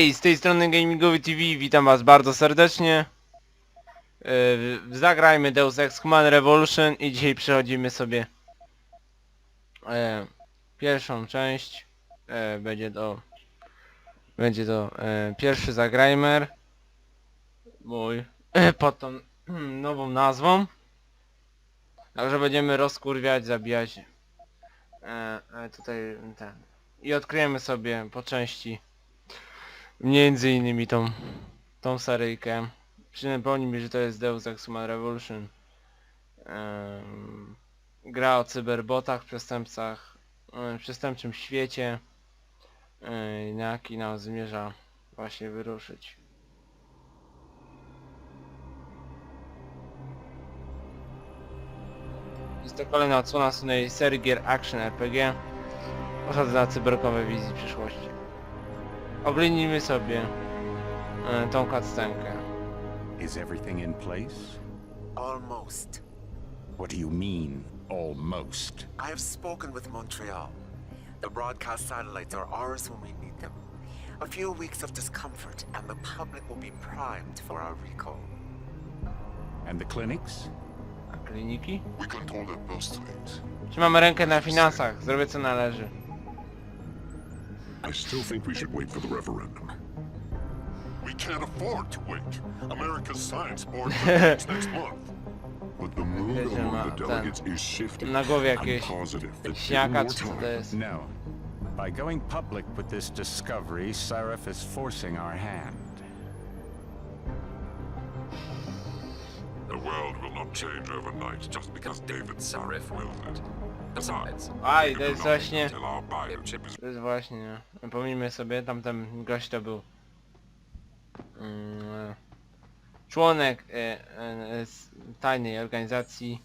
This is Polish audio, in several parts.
Hej, z tej strony Gamingowy TV, witam was bardzo serdecznie. Yy, zagrajmy Deus Ex Human Revolution i dzisiaj przechodzimy sobie e, pierwszą część. E, będzie to będzie to e, pierwszy zagrajmer mój e, pod tą hmm, nową nazwą. Także będziemy rozkurwiać, zabijać e, tutaj ten i odkryjemy sobie po części Między innymi tą, tą seryjkę. Przypomnij mi, że to jest Deus Ex Human Revolution. Em, gra o cyberbotach, przestępcach, em, przestępczym świecie. em, na jaki nam zmierza właśnie wyruszyć. Jest to kolejna odsłona słynnej serii gier Action RPG osadzona na cyberkowej wizji przyszłości. Oglądnijmy sobie e, tą cutscenkę. Is everything in place? Almost. What do you mean, almost? I have spoken with Montreal. The broadcast satellites are ours when we need them. A few weeks of discomfort and the public will be primed for our recall. And the clinics? A kliniki? We control their birth rate. Trzymamy rękę na finansach, zrobię co należy. I still think we should wait for the referendum. We can't afford to wait. America's science board meets next month. But the mood Wiecie, ma among the ten- delegates is shifting. na głowie I'm jakieś positive that Śniaka czy more co to time, jest? No. By going public with this discovery, Sarif is forcing our hand. The world will not change overnight just because David Sarif willed it. Aj, to jest właśnie... To jest właśnie... Pomnijmy sobie, tamten gość to był... mm, członek e, e, z tajnej organizacji,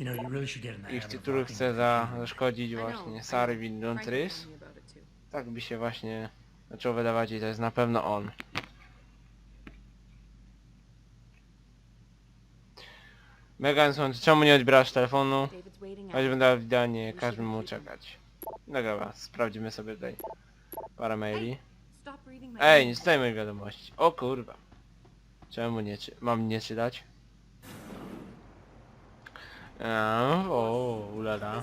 You know, you really should get in the i habit of który walking chce za, zaszkodzić właśnie it too. Tak by się właśnie zaczęło wydawać i to jest na pewno on. Megan, czemu nie odbierasz telefonu? Choć będę widanie, każdy mu czekać. No Dobra, sprawdzimy sobie tutaj parę maili. Ej, nie czytaj mojej wiadomości. O kurwa. Czemu nie czy... mam nie czytać? Eee, o, ulala.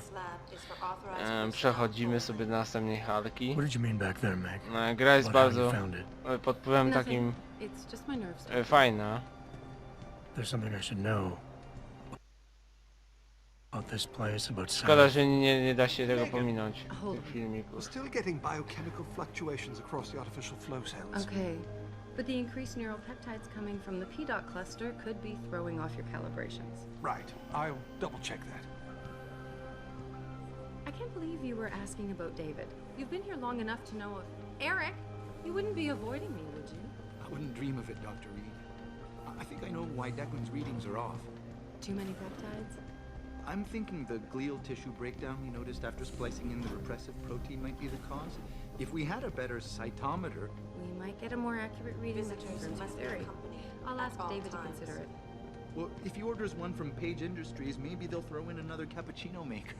Eee, przechodzimy sobie do następnej halki. What did you mean back there, Meg? E, gra jest About how you bardzo found it. e, pod wpływem takim e, fajna. There's something I should know. About this place, about Szkoda, że nie, nie da się tego pominąć Hold w tych filmiku. We're still getting biochemical fluctuations across the artificial flow cells. Okay. But the increased neural peptides coming from the PDOT cluster could be throwing off your calibrations. Right. I'll double check that. I can't believe you were asking about David. You've been here long enough to know of Eric. You wouldn't be avoiding me, would you? I wouldn't dream of it, Dr. Reed. I- I think I know why Declan's readings are off. Too many peptides? I'm thinking the glial tissue breakdown we noticed after splicing in the repressive protein might be the cause. If we had a better cytometer, We might get a more accurate reading that confirms your theory. I'll ask David to consider it. well, if he orders one from Page Industries, maybe they'll throw in another cappuccino maker.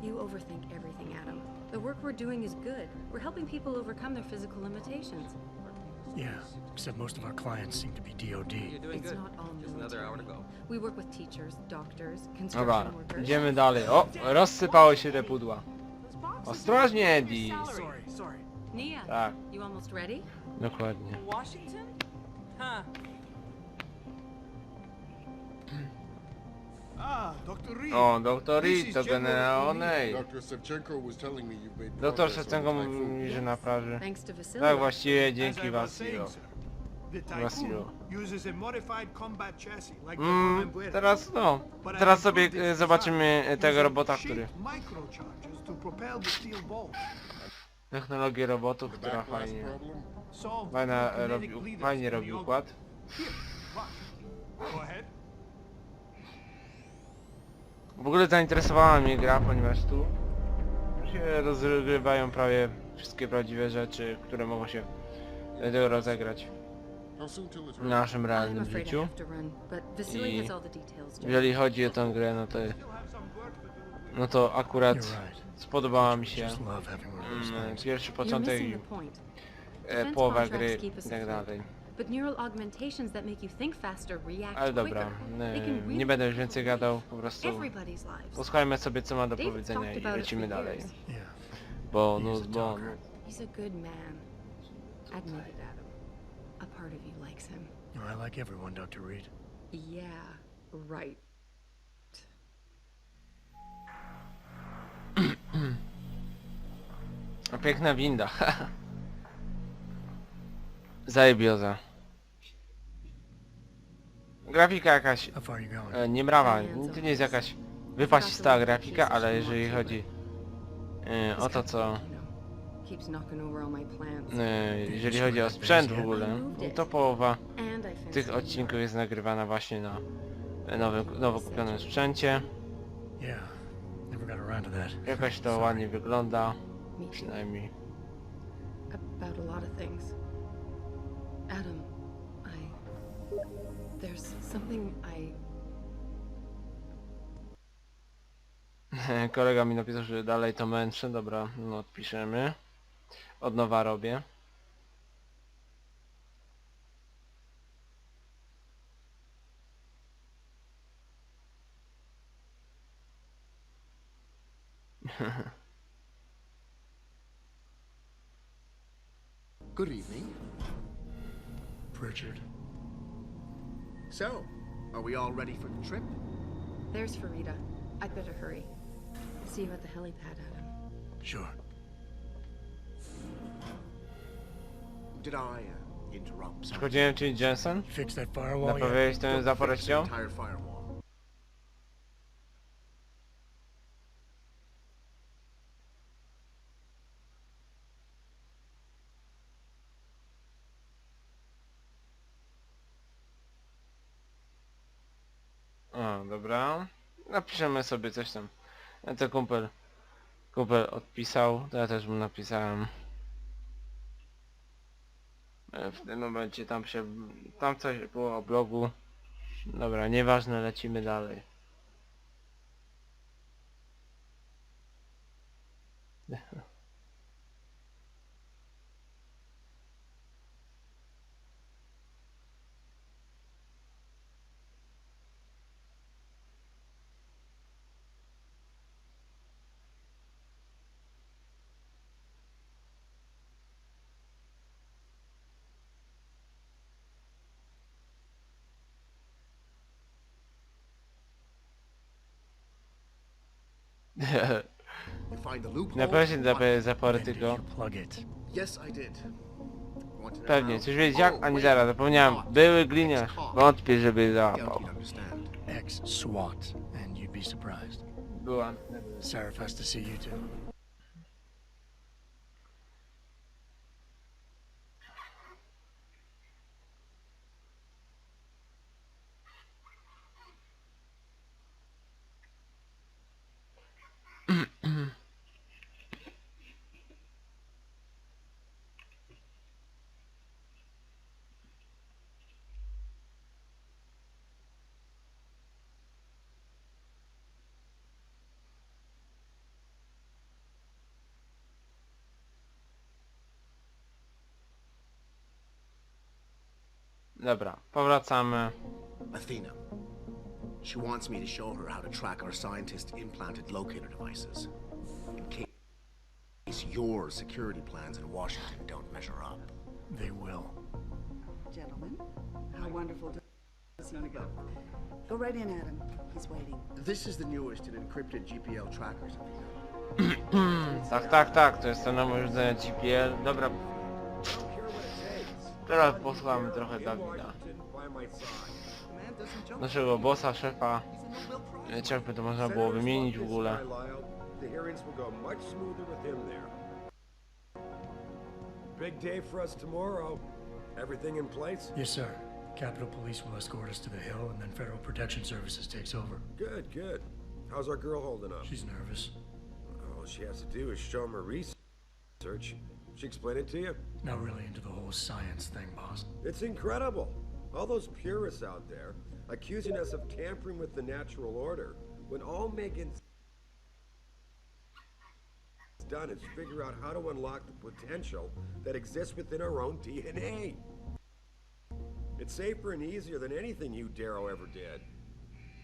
You overthink everything, Adam. The work we're doing is good. We're helping people overcome their physical limitations. Yeah, except most of our clients seem to be DOD. It's not all military. We work with teachers, doctors, Dobra, construction workers. idziemy dalej. O, rozsypały się te pudła. Ostrożnie, Eddie. Sorry, sorry. Nia, Tak, you almost ready? dokładnie. Washington? Huh. O, doktor Reed, to General generał O'Neill. Onej. Dr. Sevchenko was telling me you've made Doktor progress on Szecenko the mówi typhoon. że naprawi. Thanks to Vasily. Tak, właściwie dzięki Vasilo. Typhoon uses a modified combat chassis like the Mm, Embraer. teraz no, teraz sobie e, its zobaczymy e, tego robota, który... Technologię robotów, The która backlash fajnie... problem? Fajna, e, robi, fajnie robi układ. W ogóle zainteresowała mnie gra, ponieważ tu się rozgrywają prawie wszystkie prawdziwe rzeczy, które mogą się e, rozegrać w naszym realnym życiu. I. Jeżeli chodzi o tę grę, no to, no to akurat spodobała mi się mm, pierwszy początek e, połowa gry i tak dalej. But neural augmentations that make you think faster react Ale dobra, quicker. They e, can really nie będę już więcej gadał, po prostu everybody's lives. posłuchajmy sobie co ma do powiedzenia talked i about it lecimy dalej. Bo He's no, a bo. He's a good man. Admit it, Adam. A part of you likes him. I like everyone, Dr. Reed. Yeah, right. A piękna winda. Zajebioza. Grafika jakaś e, niemrawa, to nie jest jakaś wypasista grafika, ale jeżeli chodzi e, o to co, e, jeżeli chodzi o sprzęt w ogóle, no to połowa tych odcinków jest nagrywana właśnie na nowym, nowo kupionym sprzęcie. Jakoś to ładnie wygląda, przynajmniej. About a lot of things. Adam. There's something I... Kolega mi napisał, że dalej to męczę, dobra, no odpiszemy. Od nowa robię. Good evening. Pritchard. So, are we all ready for the trip? There's Farida. I'd better hurry. See you at the helipad, Adam. Sure. Did I uh, interrupt? sir? Przychodziłem czyli Jensen? Fix that firewall yet? Naprawiałeś tę zaporę fix the ścią? entire firewall. Dobra. Napiszemy sobie coś tam. Ja to kumpel, kumpel odpisał, to ja też mu napisałem. E, W tym momencie tam się, tam coś było o blogu. Dobra, nieważne, lecimy dalej. You find the loophole? Na pewno się What? za zapory When did tylko. you plug it? Yes, I did. Want to know Pewnie, how? coś wiedzieć jak? Oh, Ani wait. zaraz, zapomniałem. Były gliniarz. Wątpię, żeby załapał. you'd understand. Ex-SWAT, and you'd be surprised. Była. Sarah has to see you too. Dobra, powracamy. Athena. She wants me to show her how to track our scientists' implanted locator devices. In case your security plans in Washington don't measure up. They will. Gentlemen, how wonderful to see you go. Go right in, Adam. He's waiting. This is the newest in encrypted GPL trackers, Athena. Tak, tak, tak, to jest to nowe urządzenie GPL. Dobra. Teraz posłuchamy trochę Dawida. Naszego bossa, szefa. E, jakby to można było wymienić w ogóle. Big day for us tomorrow. Everything in place? Yes, sir. Capitol Police will escort us to the Hill, and then Federal Protection Services takes over. Good, good. How's our girl holding up? She's nervous. All she has to do is show him her research. She explained it to you? Not really into the whole science thing, boss. It's incredible. All those purists out there accusing us of tampering with the natural order, when all Megan's done is figure out how to unlock the potential that exists within our own DNA. It's safer and easier than anything you, Darrow, ever did.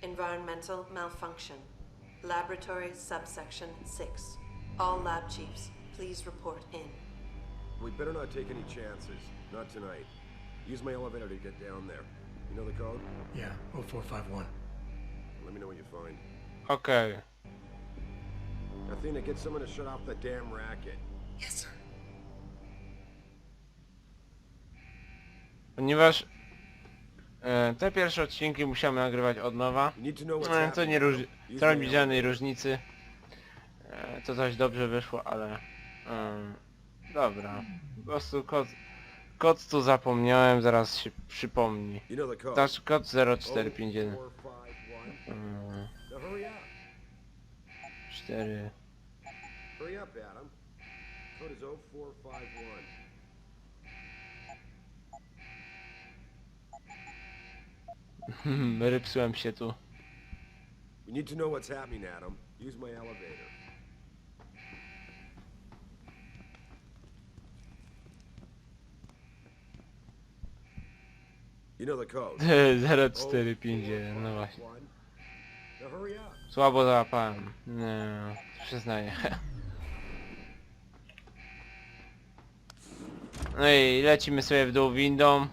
Environmental malfunction. Laboratory subsection 6. All lab chiefs, please report in. We better not take any chances. Not tonight. Use my elevator to get down there. You know the code? Yeah, 0451. Let me know what you find. Okej. Athena, get someone to shut off the damn racket. Yes, sir. Ponieważ e, te pierwsze odcinki musiałem nagrywać od nowa. You need to know what's E, to happening. nie róż... To robi żadnej różnicy. E, to coś dobrze wyszło, ale... em, dobra. Po prostu kod... Kod tu zapomniałem, zaraz się przypomni. You know the code. Kod 0451. 0451. Mm, Now hurry up. 4... Hurry up, Adam. Code is 0451. Rypsłem się tu. We need to know what's happening, Adam. Use my elevator. You know the code. 0451, no właśnie. 0451. Now hurry up. Słabo załapałem. Nie, przyznaję. No i lecimy sobie w dół windą.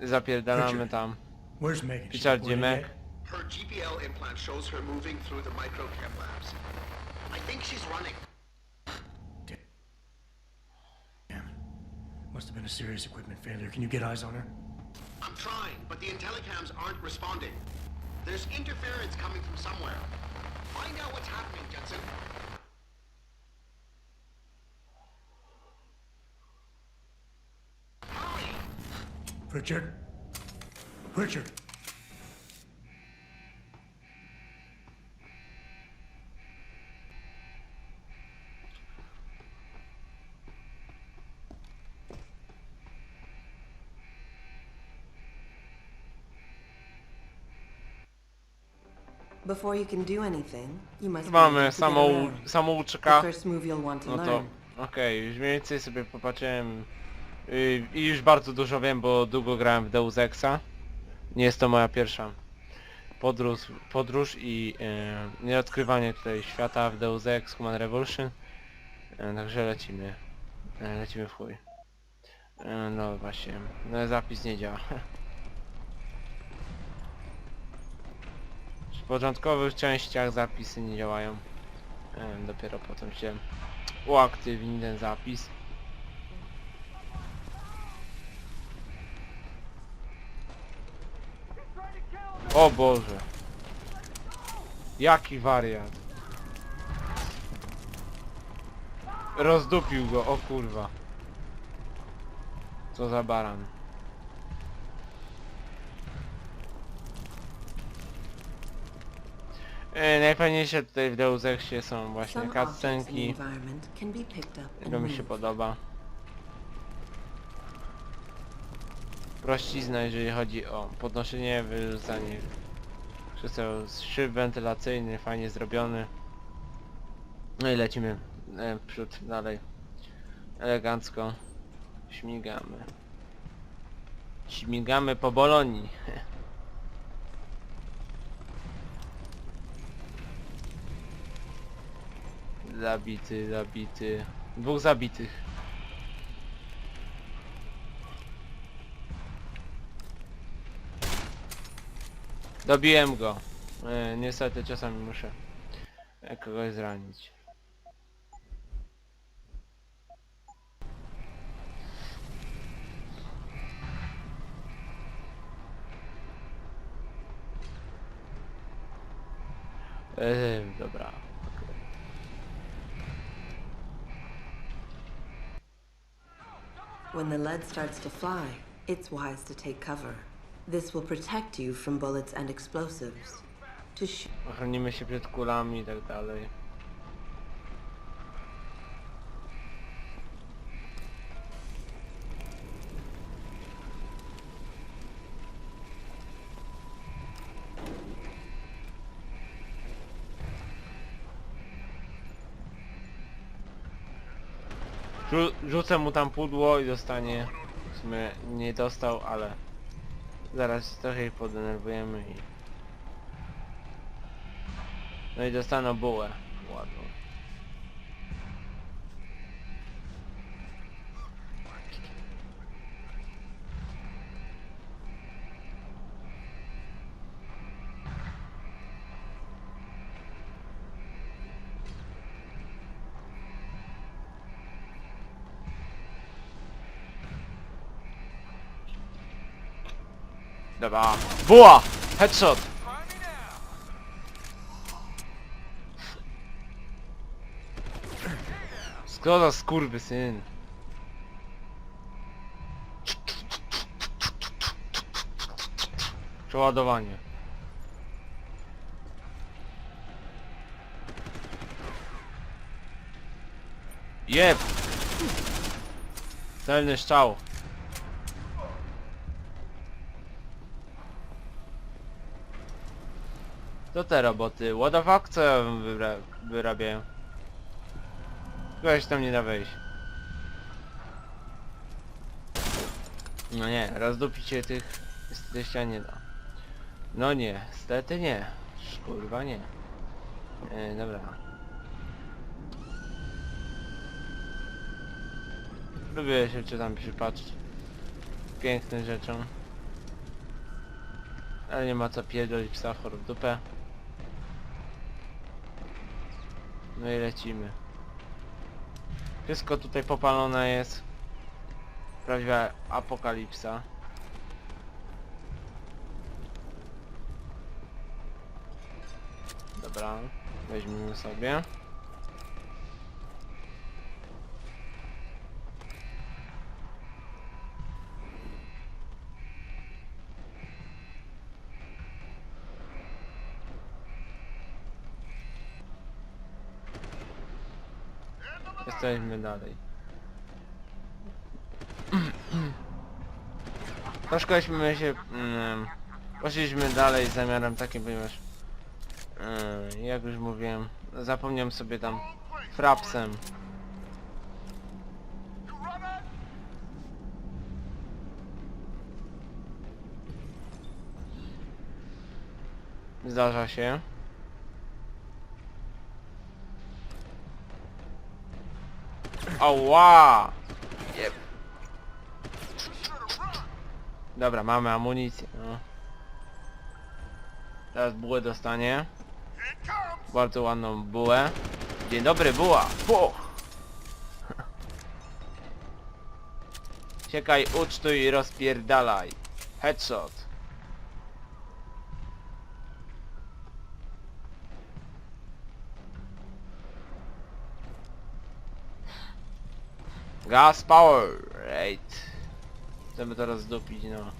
Zapierdalamy tam. Where's Megan? She Richard reported Mac. yet? Her GPL implant shows her moving through the microchem labs. I think she's running. Damn. Must have been a serious equipment failure. Can you get eyes on her? I'm trying, but the intellicams aren't responding. There's interference coming from somewhere. Find out what's happening, Jensen. Hurry! Richard? Richard! Before you can do anything, you must Mamy samou samouczka. first move you'll want to No to learn. okej, już mniej więcej sobie popatrzyłem yy, i już bardzo dużo wiem, bo długo grałem w Deus Exa. Nie jest to moja pierwsza podróż, podróż i yy, nie odkrywanie tutaj świata w Deus Ex Human Revolution. Yy, także lecimy. Yy, lecimy w chuj. Yy, no właśnie, no, zapis nie działa. początkowych częściach zapisy nie działają. Dopiero potem się uaktywni ten zapis. O Boże. Jaki wariat. Rozdupił go, o kurwa. Co za baran. E, najfajniejsze tutaj w Deus Exie są właśnie Some objects in the cutscenki. environment can be picked up and To mi się moved. podoba. Prościzna, jeżeli chodzi o podnoszenie, wyrzucanie krzeseł z szyb wentylacyjny, fajnie zrobiony. No i lecimy e, w przód dalej. Elegancko. Śmigamy. Śmigamy po Bolonii. Zabity, zabity. Dwóch zabitych. Dobiłem go. E, niestety czasami muszę kogoś zranić. E, dobra. When the lead starts to fly, it's wise to take cover. This will protect you from bullets and explosives. To sh- Ochronimy się przed kulami i tak dalej. Rzu rzucę mu tam pudło i dostanie... W sumie nie dostał, ale... Zaraz trochę ich podenerwujemy i... No i dostaną bułę ładną. Dobra. Buła! Headshot! Skoro skurwy syn. Przeładowanie. Jeb! Celny strzał. To te roboty. What the fuck? Co wybra wyrabiają? Chyba tam nie da wejść. No nie, rozdupić się tych jesteścia nie da. No nie, niestety nie. Kurwa nie. E, dobra. Lubię się czy tam przypatrzeć. Pięknym rzeczom. Ale nie ma co pierdolić psa w dupę. No i lecimy. Wszystko tutaj popalone jest. Prawdziwa apokalipsa. Dobra, weźmiemy sobie. Jesteśmy dalej. Troszkęśmy się... Mm, poszliśmy dalej z zamiarem takim, ponieważ... Mm, jak już mówiłem, zapomniałem sobie tam frapsem. Zdarza się. Ała! Jeb. Dobra, mamy amunicję, no. Teraz bułę dostanie. Bardzo ładną bułę. Dzień dobry, buła! Puch! Ciekaj, ucztuj i rozpierdalaj. Headshot. Gas power, right. Chcemy to rozdupić, no.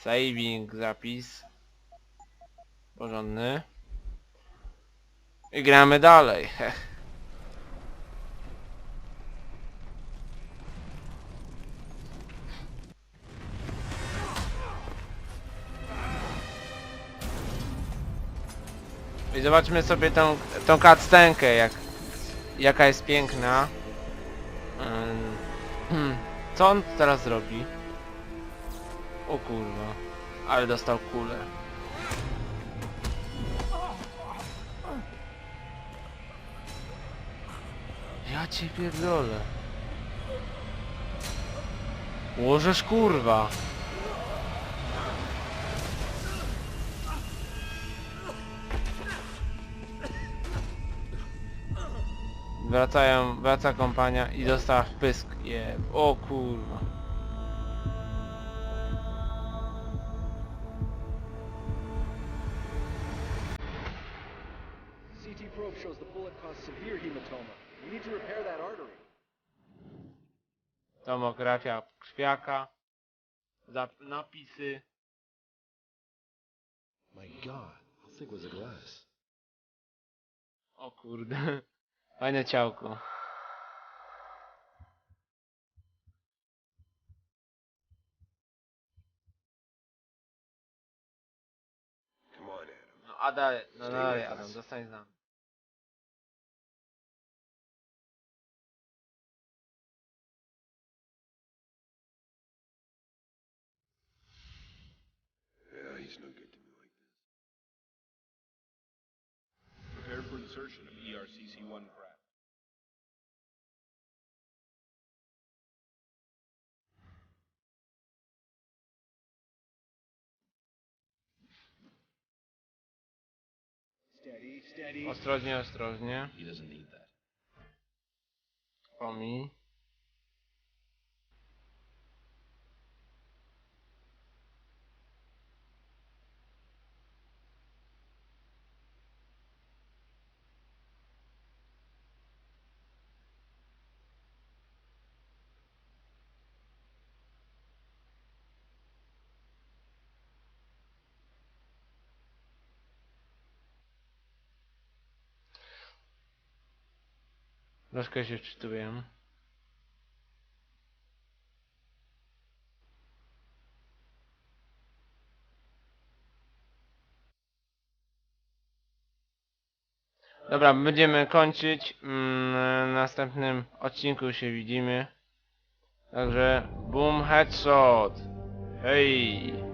Saving, zapis. Porządny. I gramy dalej, heh. I zobaczmy sobie tą, tą cutscenkę, jak jaka jest piękna. Hmm, Co on teraz zrobi? O kurwa. Ale dostał kulę. Ja cię pierdolę. Łożesz kurwa. Wracają, wraca kompania i dostała wpysk. Je, o kurwa. CT probe shows the bullet caused severe hematoma. We need to repair that artery. Tomografia krwiaka. Zap napisy. My God, how thick was the glass? O kurde. Aj na ciałku. No a no dalej Adam, zostań z nami. Insertion of ERCC-1 Ostrożnie, ostrożnie. Pomij. Troszkę się wczytuję. Dobra, będziemy kończyć. Mm, W następnym odcinku się widzimy. Także boom headshot. Hej!